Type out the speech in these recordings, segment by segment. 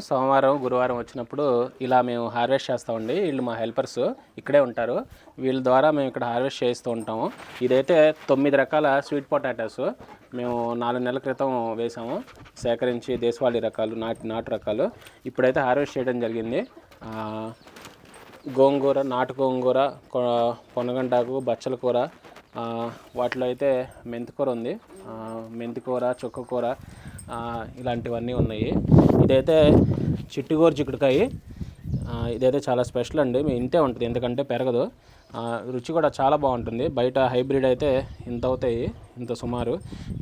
సోమవారం గురువారం వచ్చినప్పుడు ఇలా మేము హార్వెస్ట్ చేస్తామండి. వీళ్ళు మా హెల్పర్స్ ఇక్కడే ఉంటారు. వీళ్ళ ద్వారా మేము ఇక్కడ హార్వెస్ట్ చేస్తూ ఉంటాము. ఇదైతే తొమ్మిది రకాల స్వీట్ పొటాటోస్ మేము నాలుగు నెలల క్రితం వేసాము. సేకరించి దేశవాళీ రకాలు నాటు నాటు రకాలు ఇప్పుడైతే హార్వెస్ట్ చేయడం జరిగింది. గోంగూర నాటు గోంగూర కొ- పొనగంటాకు బచ్చల కూర వాటిలో అయితే మెంతికూర ఉంది. మెంతికూర చుక్కకూర ఇలాంటివన్నీ ఉన్నాయి. ఇదైతే చిట్టుగోరు చిక్కుడుకాయ. ఇదైతే చాలా స్పెషల్ అండి. మీ ఇంతే ఉంటుంది ఎందుకంటే పెరగదు. రుచి కూడా చాలా బాగుంటుంది. బయట హైబ్రిడ్ అయితే ఇంత అవుతాయి ఇంత సుమారు.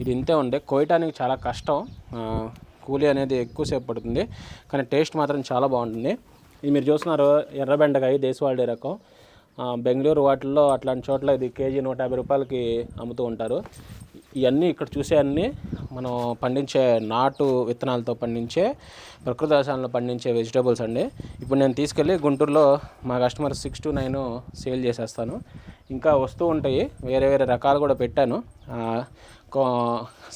ఇది ఇంతే ఉండే. కోయటానికి చాలా కష్టం. కూలీ అనేది ఎక్కువసేపు పడుతుంది. కానీ టేస్ట్ మాత్రం చాలా బాగుంటుంది. ఇది మీరు చూస్తున్నారు ఎర్ర బెండకాయ దేశవాళీ రకం. బెంగళూరు వాటిల్లో అట్లాంటి చోట్ల ఇది కేజీ నూట యాభై రూపాయలకి అమ్ముతూ ఉంటారు. ఇవన్నీ ఇక్కడ చూసే అన్నీ మనం పండించే నాటు విత్తనాలతో పండించే ప్రకృతి వ్యవసాయంలో పండించే వెజిటేబుల్స్ అండి. ఇప్పుడు నేను తీసుకెళ్ళి గుంటూరులో మా customer six to nine sale చేసేస్తాను. ఇంకా వస్తూ ఉంటాయి వేరే వేరే రకాలు కూడా పెట్టాను. కో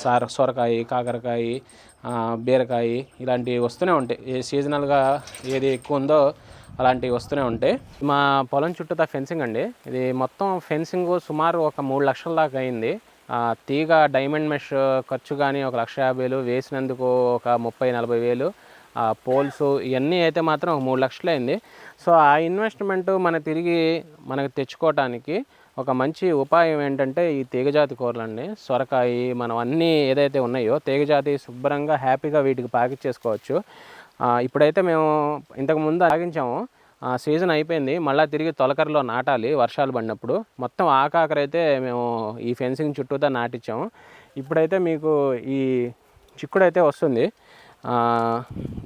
సార సొరకాయ కాకరకాయ బీరకాయ ఇలాంటివి వస్తూనే ఉంటాయి. ఏ సీజనల్గా ఏది ఎక్కువ ఉందో అలాంటివి వస్తూనే ఉంటాయి. మా పొలం చుట్టూతా ఫెన్సింగ్ అండి. ఇది మొత్తం ఫెన్సింగ్ సుమారు ఒక మూడు లక్షల దాకా అయింది. తీగ డైమండ్ మెష్ ఖర్చు కానీ ఒక లక్ష యాభై వేలు వేసినందుకు ఒక ముప్పై నలభై వేలు. పోల్స్ ఇవన్నీ అయితే మాత్రం ఒక మూడు లక్షలు అయింది. సో ఆ ఇన్వెస్ట్మెంట్ మన తిరిగి మనకు తెచ్చుకోవటానికి ఒక మంచి ఉపాయం ఏంటంటే ఈ తీగజాతి కూరలండి. సొరకాయ మనం అన్నీ ఏదైతే ఉన్నాయో తీగజాతి శుభ్రంగా హ్యాపీగా వీటికి ప్యాకెట్ చేసుకోవచ్చు. ఇప్పుడైతే మేము ఇంతకు ముందు ఆగించాము. సీజన్ అయిపోయింది. మళ్ళీ తిరిగి తొలకరలో నాటాలి వర్షాలు పడినప్పుడు. మొత్తం ఆకాకర అయితే మేము ఈ ఫెన్సింగ్ చుట్టూతా నాటించాము ఇప్పుడైతే మీకు ఈ చిక్కుడు అయితే వస్తుంది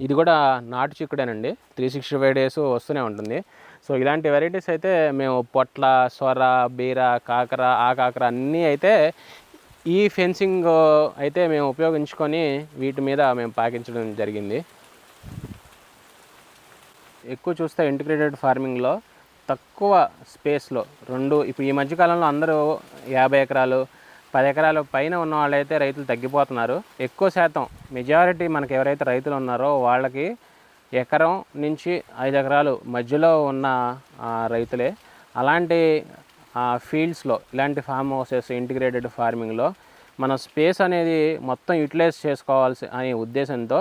ఇది కూడా నాటు చిక్కుడేనండి. త్రీ సిక్స్టీ ఫైవ్ డేస్ వస్తూనే ఉంటుంది. సో ఇలాంటి వెరైటీస్ అయితే మేము పొట్ల సొర బీర కాకర ఆకాకర అన్నీ అయితే ఈ ఫెన్సింగ్ అయితే మేము ఉపయోగించుకొని వీటి మీద మేము పాకించడం జరిగింది. ఎక్కువ చూస్తే ఇంటిగ్రేటెడ్ ఫార్మింగ్లో తక్కువ స్పేస్లో రెండు ఇప్పుడు ఈ మధ్యకాలంలో అందరూ యాభై ఎకరాలు పది ఎకరాలు పైన ఉన్న వాళ్ళైతే రైతులు తగ్గిపోతున్నారు. ఎక్కువ శాతం మెజారిటీ మనకు ఎవరైతే రైతులు ఉన్నారో వాళ్ళకి ఎకరం నుంచి ఐదు ఎకరాలు మధ్యలో ఉన్న రైతులే. అలాంటి ఫీల్డ్స్లో ఇలాంటి ఫామ్ హౌసెస్ ఇంటిగ్రేటెడ్ ఫార్మింగ్లో మన స్పేస్ అనేది మొత్తం యూటిలైజ్ చేసుకోవాల్సి అనే ఉద్దేశంతో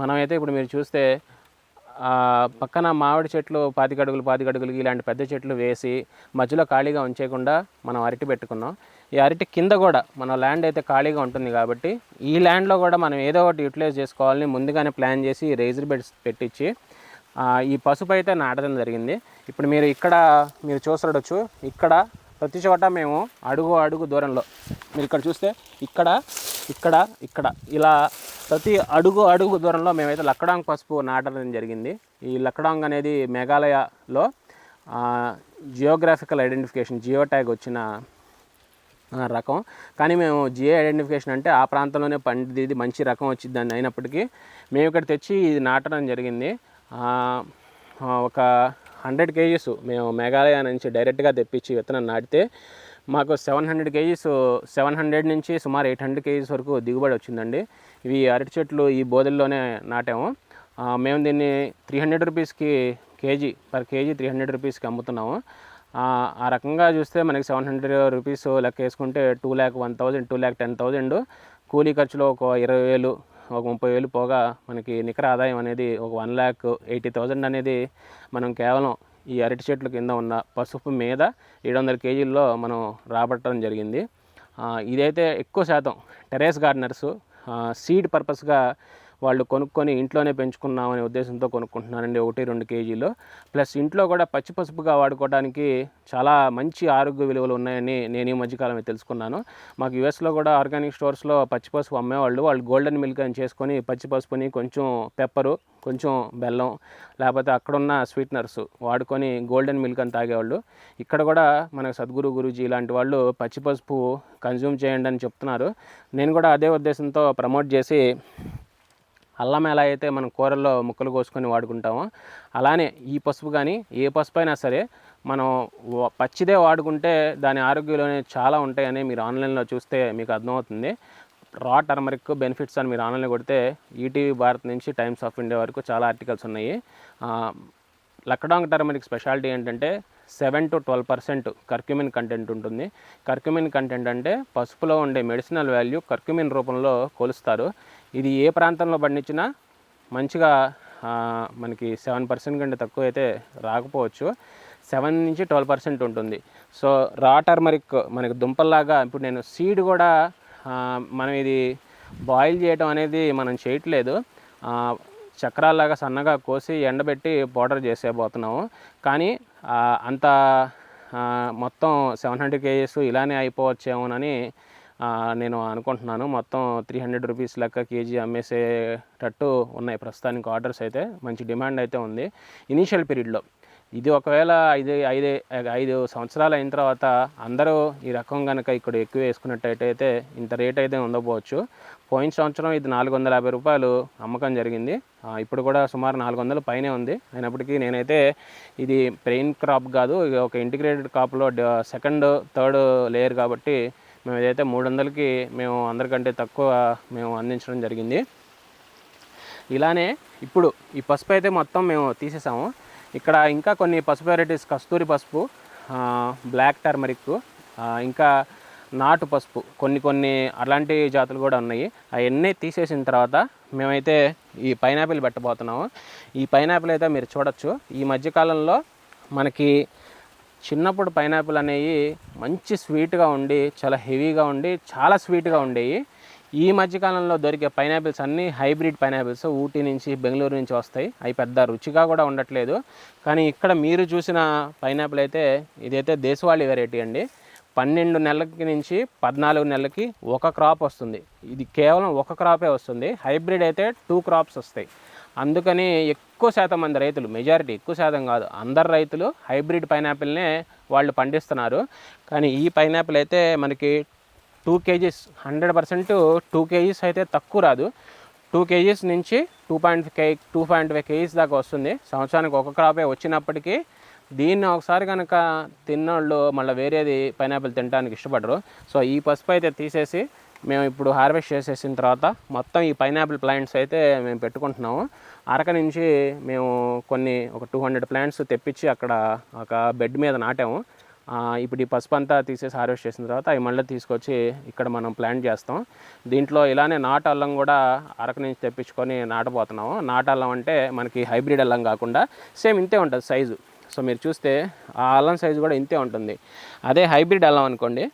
మనమైతే ఇప్పుడు మీరు చూస్తే పక్కన మామిడి చెట్లు పాతికడుగులు పాతికడుగులు ఇలాంటి పెద్ద చెట్లు వేసి మధ్యలో ఖాళీగా ఉంచేయకుండా మనం అరటి పెట్టుకున్నాం. ఈ అరటి కింద కూడా మన ల్యాండ్ అయితే ఖాళీగా ఉంటుంది కాబట్టి ఈ ల్యాండ్లో కూడా మనం ఏదో ఒకటి యూటిలైజ్ చేసుకోవాలని ముందుగానే ప్లాన్ చేసి రేజర్ బెడ్స్ పెట్టించి ఈ పసుపు అయితే నాటడం జరిగింది. ఇప్పుడు మీరు ఇక్కడ మీరు చూసడొచ్చు ఇక్కడ ప్రతి చోట మేము అడుగు అడుగు దూరంలో. మీరు ఇక్కడ చూస్తే ఇక్కడ ఇక్కడ ఇక్కడ. ఇలా ప్రతి అడుగు అడుగు దూరంలో మేమైతే లక్కడాంగ్ పసుపు నాటడం జరిగింది. ఈ లక్కడాంగ్ అనేది మేఘాలయలో జియోగ్రాఫికల్ ఐడెంటిఫికేషన్ జియో ట్యాగ్ వచ్చిన రకం. కానీ మేము జిఏ ఐడెంటిఫికేషన్ అంటే ఆ ప్రాంతంలోనే పండిది ఇది మంచి రకం వచ్చింది అని అయినప్పటికీ మేము ఇక్కడ తెచ్చి ఇది నాటడం జరిగింది. ఒక హండ్రెడ్ కేజీస్ మేము మేఘాలయ నుంచి డైరెక్ట్గా తెప్పించి విత్తనం నాటితే మాకు seven hundred KGs seven hundred నుంచి సుమారు ఎయిట్ హండ్రెడ్ కేజీస్ వరకు దిగుబడి వచ్చిందండి. ఇవి అరటి చెట్లు ఈ బోధల్లోనే నాటాము. మేము దీన్ని త్రీ హండ్రెడ్ రూపీస్కి kg per kg three hundred రూపీస్కి అమ్ముతున్నాము. ఆ ఆ రకంగా చూస్తే మనకి సెవెన్ హండ్రెడ్ రూపీస్ లెక్క వేసుకుంటే two lakh one thousand two lakh ten thousand. కూలీ ఖర్చులో ఒక ఇరవై వేలు ఒక ముప్పై వేలు పోగా మనకి నికర ఆదాయం అనేది ఒక వన్ ల్యాక్ ఎయిటీ థౌజండ్ అనేది మనం కేవలం ఈ అరటి చెట్ల కింద ఉన్న పసుపు మీద ఏడు వందల కేజీల్లో మనం రాబట్టడం జరిగింది. ఇదైతే ఎక్కువ శాతం టెరేస్ గార్డెనర్స్ సీడ్ పర్పస్గా వాళ్ళు కొనుక్కొని ఇంట్లోనే పెంచుకున్నామనే ఉద్దేశంతో కొనుక్కుంటున్నానండి ఒకటి రెండు కేజీలు. ప్లస్ ఇంట్లో కూడా పచ్చి పసుపుగా వాడుకోవడానికి చాలా మంచి ఆరోగ్య విలువలు ఉన్నాయని నేను ఈ మధ్యకాలమే తెలుసుకున్నాను. మాకు యుఎస్లో కూడా ఆర్గానిక్ స్టోర్స్లో పచ్చి పసుపు అమ్మేవాళ్ళు. వాళ్ళు గోల్డెన్ మిల్క్ అని చేసుకొని పచ్చి పసుపుని కొంచెం పెప్పరు కొంచెం బెల్లం లేకపోతే అక్కడున్న స్వీట్నర్స్ వాడుకొని గోల్డెన్ మిల్క్ అని తాగేవాళ్ళు. ఇక్కడ కూడా మనకు సద్గురు గురూజీ ఇలాంటి వాళ్ళు పచ్చి పసుపు కన్జ్యూమ్ చేయండి అని చెప్తున్నారు. నేను కూడా అదే ఉద్దేశంతో ప్రమోట్ చేసి అల్లం ఎలా అయితే మనం కూరల్లో ముక్కలు కోసుకొని వాడుకుంటామో అలానే ఈ పసుపు కానీ ఏ పసుపు అయినా సరే మనం పచ్చిదే వాడుకుంటే దాని ఆరోగ్యంలోనే చాలా ఉంటాయని మీరు ఆన్లైన్లో చూస్తే మీకు అర్థమవుతుంది. రా టర్మరిక్ బెనిఫిట్స్ అని మీరు ఆన్లైన్లో కొడితే ఈటీవీ భారత్ నుంచి టైమ్స్ ఆఫ్ ఇండియా వరకు చాలా ఆర్టికల్స్ ఉన్నాయి. లక్డాంగ్ లక్కడాంగ్ టర్మరిక్ స్పెషాలిటీ ఏంటంటే seven to twelve percent curcumin content ఉంటుంది. కర్క్యూమిన్ కంటెంట్ అంటే పసుపులో ఉండే మెడిసినల్ వాల్యూ కర్క్యూమిన్ రూపంలో కొలుస్తారు. ఇది ఏ ప్రాంతంలో పండించినా మంచిగా మనకి సెవెన్ పర్సెంట్ కంటే తక్కువ అయితే రాకపోవచ్చు. సెవెన్ నుంచి ట్వెల్వ్ పర్సెంట్ ఉంటుంది. సో రా టర్మరిక్ మనకి దుంపల్లాగా ఇప్పుడు నేను సీడ్ కూడా మనం ఇది బాయిల్ చేయటం అనేది మనం చేయట్లేదు. చక్రాల్లాగా సన్నగా కోసి ఎండబెట్టి పౌడర్ చేసేపోతున్నాము కానీ అంత మొత్తం సెవెన్ హండ్రెడ్ కేజీస్ ఇలానే అయిపోవచ్చేమోనని నేను అనుకుంటున్నాను మొత్తం త్రీ హండ్రెడ్ రూపీస్ లెక్క కేజీ అమ్మేసేటట్టు ఉన్నాయి. ప్రస్తుతానికి ఆర్డర్స్ అయితే మంచి డిమాండ్ అయితే ఉంది. ఇనీషియల్ పీరియడ్లో ఇది ఒకవేళ ఐదు ఐదు ఐదు సంవత్సరాలు అయిన తర్వాత అందరూ ఈ రకం కనుక ఇక్కడ ఎక్కువ వేసుకున్నట్టయితే ఇంత రేట్ అయితే ఉండకపోవచ్చు పోయిన సంవత్సరం ఇది నాలుగు వందల యాభై రూపాయలు అమ్మకం జరిగింది. ఇప్పుడు కూడా సుమారు నాలుగు వందల పైనే ఉంది. అయినప్పటికీ నేనైతే ఇది పెయిన్ క్రాప్ కాదు ఇది ఒక ఇంటిగ్రేటెడ్ క్రాప్లో సెకండ్ థర్డ్ లేయర్ కాబట్టి మేము ఏదైతే మూడు వందలకి మేము అందరికంటే తక్కువ మేము అందించడం జరిగింది. ఇలానే ఇప్పుడు ఈ పసుపు అయితే మొత్తం మేము తీసేసాము. ఇక్కడ ఇంకా కొన్ని పసుపు వెరైటీస్ కస్తూరి పసుపు బ్లాక్ టర్మరిక్ ఇంకా నాటు పసుపు కొన్ని కొన్ని అలాంటి జాతులు కూడా ఉన్నాయి. అవన్నీ తీసేసిన తర్వాత మేమైతే ఈ పైనాపిల్ పెట్టబోతున్నాము. ఈ పైనాపిల్ అయితే మీరు చూడొచ్చు. ఈ మధ్యకాలంలో మనకి చిన్నప్పుడు పైనాపిల్ అనేవి మంచి స్వీట్గా ఉండి చాలా హెవీగా ఉండి చాలా స్వీట్గా ఉండేవి ఈ మధ్యకాలంలో దొరికే పైనాపిల్స్ అన్నీ హైబ్రిడ్ పైనాపిల్స్. ఊటీ నుంచి బెంగళూరు నుంచి వస్తాయి. అవి పెద్ద రుచిగా కూడా ఉండట్లేదు. కానీ ఇక్కడ మీరు చూసిన పైనాపిల్ అయితే ఇదైతే దేశవాళీ వెరైటీ అండి. పన్నెండు నెలలకి నుంచి పద్నాలుగు నెలలకి ఒక క్రాప్ వస్తుంది. ఇది కేవలం ఒక క్రాపే వస్తుంది. హైబ్రిడ్ అయితే టూ క్రాప్స్ వస్తాయి. అందుకని ఎక్కువ శాతం మంది రైతులు మెజారిటీ ఎక్కువ శాతం కాదు అందరు రైతులు హైబ్రిడ్ పైనాపిల్నే వాళ్ళు పండిస్తున్నారు. కానీ ఈ పైనాపిల్ అయితే మనకి two KGs hundred percent two KGs అయితే తక్కువ రాదు. టూ కేజీస్ నుంచి two point K two point five KGs దాకా వస్తుంది. సంవత్సరానికి ఒక క్రాపే వచ్చినప్పటికీ దీన్ని ఒకసారి కనుక తిన్నోళ్ళు మళ్ళీ వేరేది పైనాపిల్ తినడానికి ఇష్టపడరు. సో ఈ పసుపు అయితే తీసేసి మేము ఇప్పుడు హార్వెస్ట్ చేసేసిన తర్వాత మొత్తం ఈ పైనాపిల్ ప్లాంట్స్ అయితే మేము పెట్టుకుంటున్నాము. అరక నుంచి మేము కొన్ని ఒక టూ హండ్రెడ్ ప్లాంట్స్ తెప్పించి అక్కడ ఒక బెడ్ మీద నాటాము. ఇప్పుడు ఈ పసుపు అంతా తీసేసి హార్వెస్ట్ చేసిన తర్వాత అవి మళ్ళీ తీసుకొచ్చి ఇక్కడ మనం ప్లాంట్ చేస్తాం. దీంట్లో ఇలానే నాటు అల్లం కూడా అరకు నుంచి తెప్పించుకొని నాటబోతున్నాము. నాటు అల్లం అంటే మనకి హైబ్రిడ్ అల్లం కాకుండా సేమ్ ఇంతే ఉంటుంది సైజు. సో మీరు చూస్తే ఆ అల్లం సైజు కూడా ఇంతే ఉంటుంది. అదే హైబ్రిడ్ అల్లం అనుకోండి.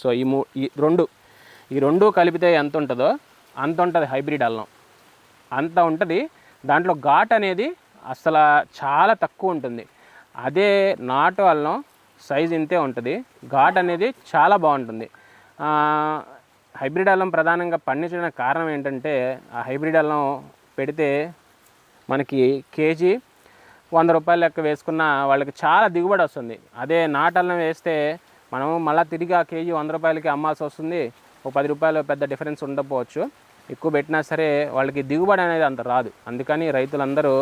సో ఈ మూ ఈ రెండు ఈ రెండు కలిపితే ఎంత ఉంటుందో అంత ఉంటుంది హైబ్రిడ్ అల్లం. అంత ఉంటుంది. దాంట్లో ఘాట్ అనేది అసలు చాలా తక్కువ ఉంటుంది. అదే నాటు అల్లం సైజ్ ఇంతే ఉంటుంది. ఘాట్ అనేది చాలా బాగుంటుంది. హైబ్రిడ్ అల్లం ప్రధానంగా పండించడానికి కారణం ఏంటంటే ఆ హైబ్రిడ్ అల్లం పెడితే మనకి కేజీ వంద రూపాయల లెక్క వేసుకున్న వాళ్ళకి చాలా దిగుబడి వస్తుంది. అదే నాటల్లం వేస్తే మనం మళ్ళీ తిరిగి ఆ కేజీ వంద రూపాయలకి అమ్మాల్సి వస్తుంది. ఒక పది రూపాయలు పెద్ద డిఫరెన్స్ ఉండకపోవచ్చు. ఎక్కువ పెట్టినా సరే వాళ్ళకి దిగుబడి అనేది అంత రాదు. అందుకని రైతులందరూ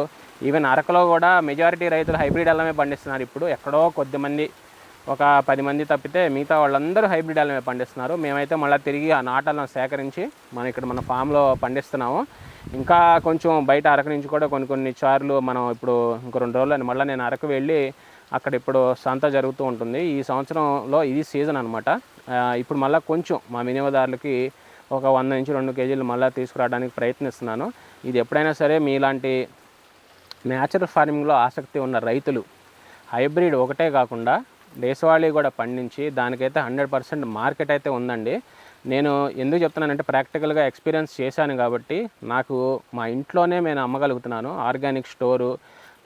ఈవెన్ అరకులో కూడా మెజారిటీ రైతులు హైబ్రిడ్ అల్లమే పండిస్తున్నారు ఇప్పుడు. ఎక్కడో కొద్దిమంది ఒక పది మంది తప్పితే మిగతా వాళ్ళందరూ హైబ్రిడ్ అల్లమే పండిస్తున్నారు. మేమైతే మళ్ళీ తిరిగి ఆ నాటలను సేకరించి మనం ఇక్కడ మన ఫామ్లో పండిస్తున్నాము. ఇంకా కొంచెం బయట అరకు నుంచి కూడా కొన్ని కొన్ని చార్లు మనం ఇప్పుడు ఇంకో రెండు రోజులు మళ్ళీ నేను అరకు వెళ్ళి అక్కడ ఇప్పుడు సంత జరుగుతూ ఉంటుంది. ఈ సంవత్సరంలో ఇది సీజన్ అనమాట ఇప్పుడు మళ్ళీ కొంచెం మా వినియోగదారులకి ఒక వంద నుంచి రెండు కేజీలు మళ్ళీ తీసుకురావడానికి ప్రయత్నిస్తున్నాను. ఇది ఎప్పుడైనా సరే మీలాంటి న్యాచురల్ ఫార్మింగ్లో ఆసక్తి ఉన్న రైతులు హైబ్రిడ్ ఒకటే కాకుండా దేశవాళీ కూడా పండించి దానికైతే హండ్రెడ్ పర్సెంట్ మార్కెట్ అయితే ఉందండి. నేను ఎందుకు చెప్తున్నానంటే ప్రాక్టికల్గా ఎక్స్పీరియన్స్ చేశాను కాబట్టి నాకు మా ఇంట్లోనే నేను అమ్మగలుగుతున్నాను. ఆర్గానిక్ స్టోరు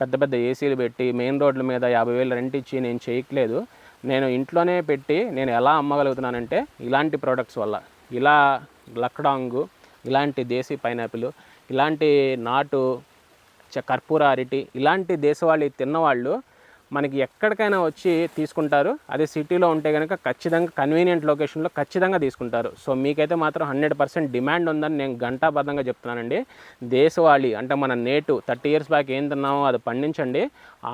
పెద్ద పెద్ద ఏసీలు పెట్టి మెయిన్ రోడ్ల మీద యాభై వేలు రెంట్ ఇచ్చి నేను చేయట్లేదు. నేను ఇంట్లోనే పెట్టి నేను ఎలా అమ్మగలుగుతున్నానంటే ఇలాంటి ప్రోడక్ట్స్ వల్ల. ఇలా లక్డాంగు ఇలాంటి దేశీ పైనాపిల్ ఇలాంటి నాటు చ- కర్పూర అరటి ఇలాంటి దేశవాళీ తిన్నవాళ్ళు మనకి ఎక్కడికైనా వచ్చి తీసుకుంటారు. అదే సిటీలో ఉంటే కనుక ఖచ్చితంగా కన్వీనియంట్ లొకేషన్లో ఖచ్చితంగా తీసుకుంటారు. సో మీకైతే మాత్రం హండ్రెడ్ పర్సెంట్ డిమాండ్ ఉందని నేను గంటాబద్ధంగా చెప్తున్నానండి. దేశవాళీ అంటే మన నేటు థర్టీ ఇయర్స్ బ్యాక్ ఏం తిన్నామో అది పండించండి.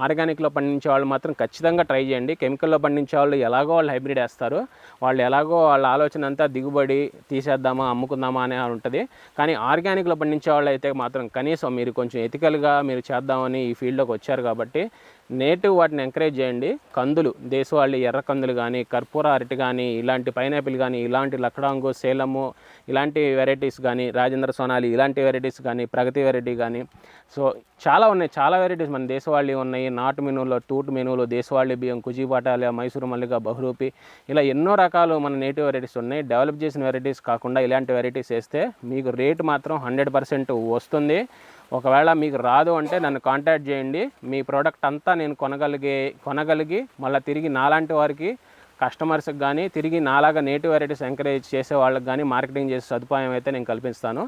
ఆర్గానిక్లో పండించే వాళ్ళు మాత్రం ఖచ్చితంగా ట్రై చేయండి. కెమికల్లో పండించే వాళ్ళు ఎలాగో వాళ్ళు హైబ్రిడ్ వేస్తారు. వాళ్ళు ఎలాగో వాళ్ళ ఆలోచన అంతా దిగుబడి తీసేద్దామా అమ్ముకుందామా అనే ఉంటుంది. కానీ ఆర్గానిక్లో పండించే వాళ్ళు అయితే మాత్రం కనీసం మీరు కొంచెం ఎథికల్గా మీరు చేద్దామని ఈ ఫీల్డ్లోకి వచ్చారు కాబట్టి నేటివ్ వాటిని ఎంకరేజ్ చేయండి. కందులు దేశవాళీ ఎర్ర కందులు కానీ కర్పూర అరటి కానీ ఇలాంటి పైనాపిల్ కానీ ఇలాంటి లక్కడాంగు సేలము ఇలాంటి వెరైటీస్ కానీ రాజేంద్ర సోనాలి ఇలాంటి వెరైటీస్ కానీ ప్రగతి వెరైటీ కానీ సో చాలా ఉన్నాయి. చాలా వెరైటీస్ మన దేశవాళీ ఉన్నాయి. నాటు మెనూలో తూటు మెనులు దేశవాళీ బియ్యం కుజీపాటాల మైసూరు మల్లిక బహురూపి. ఇలా ఎన్నో రకాలు మన నేటివ్ వెరైటీస్ ఉన్నాయి. డెవలప్ చేసిన వెరైటీస్ కాకుండా ఇలాంటి వెరైటీస్ వేస్తే మీకు రేటు మాత్రం హండ్రెడ్ పర్సెంట్ వస్తుంది. ఒకవేళ మీకు రాదు అంటే నన్ను కాంటాక్ట్ చేయండి. మీ ప్రోడక్ట్ అంతా నేను కొనగలిగే కొనగలిగి మళ్ళీ తిరిగి నాలాంటి వారికి కస్టమర్స్కి కానీ తిరిగి నాలాగా నేటివ్ వెరైటీస్ ఎంకరేజ్ చేసే వాళ్ళకి కానీ మార్కెటింగ్ చేసే సదుపాయం అయితే నేను కల్పిస్తాను.